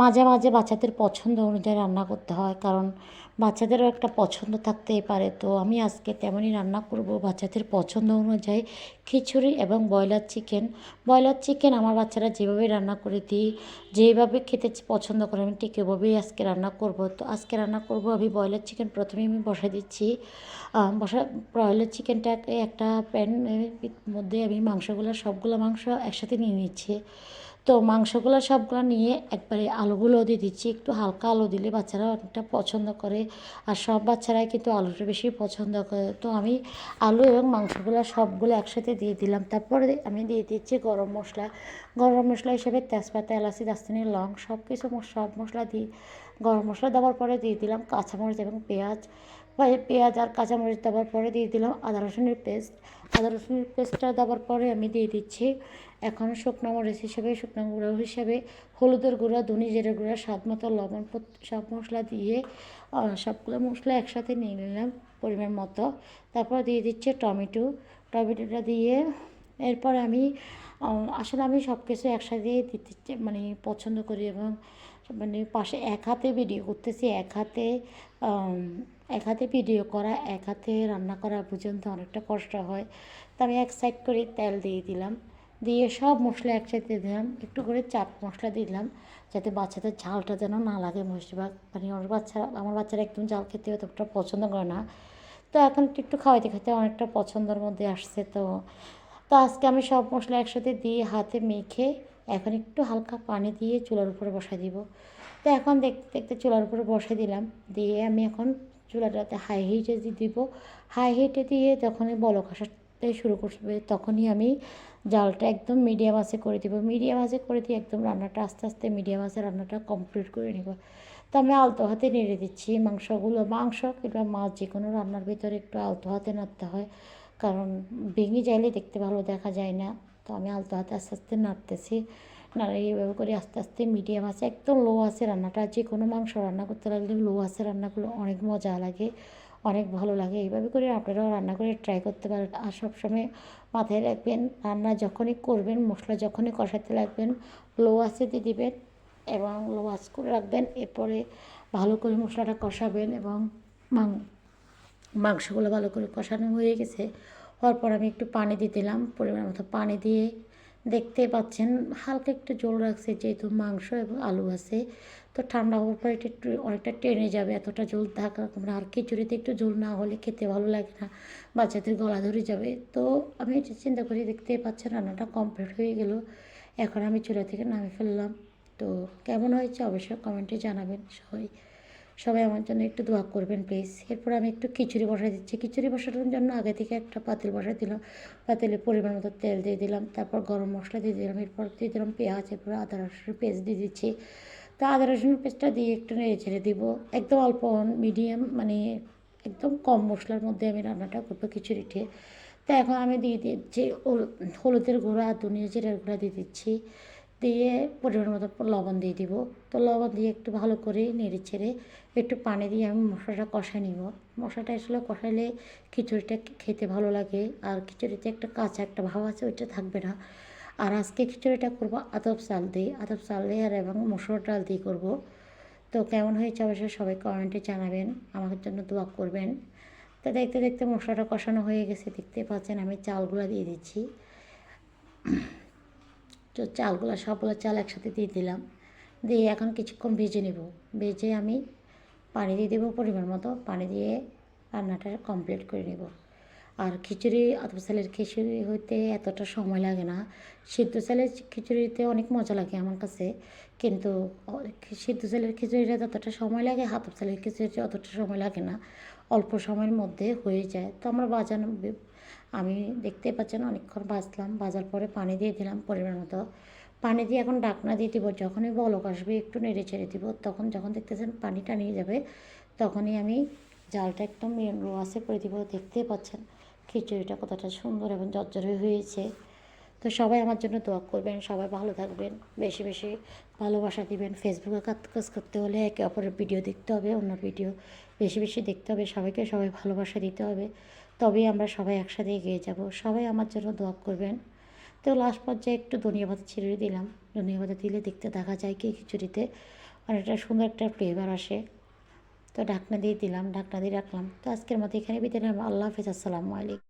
মাঝে মাঝে বাচ্চাদের পছন্দ অনুযায়ী রান্না করতে হয়, কারণ বাচ্চাদেরও একটা পছন্দ থাকতেই পারে। তো আমি আজকে তেমনই রান্না করব। বাচ্চাদের পছন্দ অনুযায়ী খিচুড়ি এবং ব্রয়লার চিকেন। ব্রয়লার চিকেন আমার বাচ্চারা যেভাবে রান্না করে দিই, যেভাবে খেতে পছন্দ করে, আমি ঠিক এভাবেই আজকে রান্না করব। তো আজকে রান্না করব আমি ব্রয়লার চিকেন। প্রথমে আমি বসাই দিচ্ছি। বসা, ব্রয়লার চিকেনটাকে একটা প্যানের মধ্যে আমি মাংসগুলো, সবগুলো মাংস একসাথে নিয়ে নিচ্ছি। তো মাংসগুলো সবগুলো নিয়ে একবারে আলুগুলো দিয়ে দিচ্ছি। একটু হালকা আলু দিলে বাচ্চারা অনেকটা পছন্দ করে আর সব বাচ্চারাই কিন্তু আলুটা বেশি পছন্দ করে। তো আমি আলু এবং মাংসগুলো সবগুলো একসাথে দিয়ে দিলাম। তারপরে আমি দিয়ে দিচ্ছি গরম মশলা। গরম মশলা হিসেবে তেজপাতা, এলাচি, দারচিনি, লং সব কিছু সব মশলা দিই গরম মশলা দেওয়ার পরে দিয়ে দিলাম কাঁচামরিচ এবং পেঁয়াজ। পেঁয়াজ আর কাঁচামরিচ দেওয়ার পরে দিয়ে দিলাম আদা রসুনের পেস্ট। আদা রসুনের পেস্টটা দেওয়ার পরে আমি দিয়ে দিচ্ছি এখন শুকনো মরিচ হিসেবে, শুকনো গুঁড়ো হিসেবে, হলুদের গুঁড়া, ধনি জিরের গুঁড়া, স্বাদ মতো লবণ সব মশলা দিয়ে সবগুলো মশলা একসাথে নিয়ে নিলাম পরিমাণ মতো। তারপর দিয়ে দিচ্ছে টমেটো। টমেটোটা দিয়ে এরপর আমি আসলে আমি সব কিছু একসাথে দিতে মানে পছন্দ করি এবং মানে পাশে এক হাতে ভিডিও করতেছি, এক হাতে এক হাতে ভিডিও করা, এক হাতে রান্না করা পর্যন্ত অনেকটা কষ্ট হয়। তো আমি এক সাইড করে তেল দিয়ে দিলাম। দিয়ে সব মশলা একসাথে দিলাম। একটু করে চাট মশলা দিলাম, যাতে বাচ্চাদের ঝালটা যেন না লাগে মশলা মানে অনেক বাচ্চা, আমার বাচ্চারা একদম ঝাল খেতে অতটা পছন্দ করে না। তো এখন একটু খাওয়াইতে খাইতে অনেকটা পছন্দের মধ্যে আসছে তো। তো আজকে আমি সব মশলা একসাথে দিয়ে হাতে মেখে এখন একটু হালকা পানি দিয়ে চুলার উপরে বসাই দিব। তো এখন দেখতে দেখতে চুলার উপরে বসাই দিলাম। দিয়ে আমি এখন চুলাটাতে হাই হিটে দিয়ে দিব। হাই হিটে দিয়ে যখনই বলক আসাতে শুরু করবে, তখনই আমি জালটা একদম মিডিয়াম আঁচে করে দিব। মিডিয়াম আঁচে করে দিয়ে একদম রান্নাটা আস্তে আস্তে মিডিয়াম আঁচে রান্নাটা কমপ্লিট করে নেব। তো আমি আলতো হাতে নেড়ে দিচ্ছি। মাংসগুলো, মাংস কিংবা মাছ যে কোনো রান্নার ভিতরে একটু আলতো হাতে নাড়তে হয়, কারণ ভেঙে যাইলে দেখতে ভালো দেখা যায় না। তো আমি আলতো হাতে আস্তে আস্তে নাড়তেছি। নাড়াই এইভাবে করে আস্তে আস্তে মিডিয়াম আছে একদম লো আছে রান্নাটা যে কোনো মাংস রান্না করতে লাগলে লো আছে রান্নাগুলো অনেক মজা লাগে। অনেক ভালো লাগে। এইভাবে করে আপনারাও রান্না করে ট্রাই করতে পারেন। আর সবসময় মাথায় রাখবেন, রান্না যখনই করবেন, মশলা যখনই কষাতে লাগবেন লো আছে দিয়ে দিবেন এবং লো আঁচ করে রাখবেন। এরপরে ভালো করে মশলাটা কষাবেন এবং মাংসগুলো ভালো করে কষানো হয়ে গেছে। হওয়ার পর আমি একটু পানি দিয়ে দিলাম, পরিমাণ মতো পানি দিয়ে দেখতে পাচ্ছেন, হালকা একটু জল রাখছে যেহেতু মাংস এবং আলু আছে। তো ঠান্ডা হওয়ার পর একটু অনেকটা টেনে যাবে, এতটা জল থাকা না আর খিচুড়িতে একটু জল না হলে খেতে ভালো লাগে না, বাচ্চাদের গলা ধরে যাবে। তো আমি চিন্তা করি দেখতে পাচ্ছেন রান্নাটা কমপ্লিট হয়ে গেল। এখন আমি চুলা থেকে নামে ফেললাম। তো কেমন হয়েছে অবশ্যই কমেন্টে জানাবেন সবাই। সবাই আমার জন্য একটু দোয়া করবেন প্লিজ এরপর আমি একটু খিচুড়ি বসাই দিচ্ছি। খিচুড়ি বসানোর জন্য আগে থেকে একটা পাতিল বসাই দিলাম। পাতিলে পরিমাণ মতো তেল দিয়ে দিলাম, তারপর গরম মশলা দিয়ে দিলাম, এরপর দিয়ে দিলাম পেঁয়াজ, এরপর আদা রসুন পেস্ট দিয়ে দিচ্ছি। তো আদা, রসুনের পেস্টটা দিয়ে একটু নেড়ে ছেড়ে দিব। একদম অল্প মিডিয়াম মানে একদম কম মশলার মধ্যে আমি রান্নাটা করব খিচুড়ি খিচুড়িটি। তো এখন আমি দিয়ে দিচ্ছি হল- হলুদের গুঁড়া, ধনিয়া জিরার গুঁড়া দিয়ে দিচ্ছি। দিয়ে পরিমাণ মতো লবণ দিয়ে দিব। তো লবণ দিয়ে একটু ভালো করে নেড়ে ছেড়ে একটু পানি দিয়ে আমি মশলাটা কষাই নিব। মশলাটা আসলে কষাইলে খিচুড়িটা খেতে ভালো লাগে। আর খিচুড়িতে একটা কাঁচা একটা ভাব আছে, ওইটা থাকবে না। আর আজকে খিচুড়িটা করব আতপ চাল দিয়ে। আতপ চাল দিয়ে আর এবং মসুর ডাল দিয়ে করব। তো কেমন হয়েছে অবশ্যই সবাই কমেন্টে জানাবেন। আমার জন্য দোয়া করবেন। তো দেখতে দেখতে মশলাটা কষানো হয়ে গেছে। দেখতে পাচ্ছেন আমি চালগুলো দিয়ে দিচ্ছি। চালগুলো সবগুলো চাল একসাথে দিয়ে দিলাম। দিয়ে এখন কিছুক্ষণ ভেজে নেব। ভেজে আমি পানি দিয়ে দেবো পরিমাণ মতো। পানি দিয়ে রান্নাটা কমপ্লিট করে নেব। আর খিচুড়ি আতপ চালের খিচুড়ি হইতে এতটা সময় লাগে না। সিদ্ধ চালের খিচুড়িতে অনেক মজা লাগে আমার কাছে। কিন্তু, সিদ্ধ চালের খিচুড়িটা যতটা সময় লাগে হাতপ চালের খিচুড়িটা অতটা সময় লাগে না। অল্প সময়ের মধ্যে হয়ে যায়। তো আমরা বাজানো আমি দেখতে পাচ্ছেন অনেকক্ষণ ভাজলাম ভাজার পরে পানি দিয়ে দিলাম পরিমাণ মতো। পানি দিয়ে এখন ডাকনা দিয়ে দিব। যখনই বলক আসবে একটু নেড়ে ছেড়ে দিব। তখন যখন দেখতেছেন পানিটা নিয়ে যাবে, তখনই আমি জালটা একদম লো আসে করে দিব। দেখতে পাচ্ছেন খিচুড়িটা কতটা সুন্দর এবং জর্জরে হয়েছে। তো সবাই আমার জন্য দোয়া করবেন। সবাই ভালো থাকবেন। বেশি বেশি ভালোবাসা দিবেন। ফেসবুকে কাজ করতে হলে একে অপরের ভিডিও দেখতে হবে, অন্য ভিডিও বেশি বেশি দেখতে হবে, সবাইকে সবাই ভালোবাসা দিতে হবে। তবেই আমরা সবাই একসাথে এগিয়ে যাব। সবাই আমার জন্য দোয়া করবেন। তো লাস্ট পর্যায়ে একটু ধনিয়া পাতা ছিঁড়ে দিলাম। ধনিয়া পাতা দিলে দেখতে দেখা যায় কি খিচুড়িতে অনেকটা সুন্দর একটা ফ্লেভার আসে। তো ঢাকনা দিয়ে দিলাম, ঢাকনা দিয়ে রাখলাম। তো আজকের মতো এখানে বিদায়। আল্লাহ হাফিজ, আসসালামু আলাইকুম।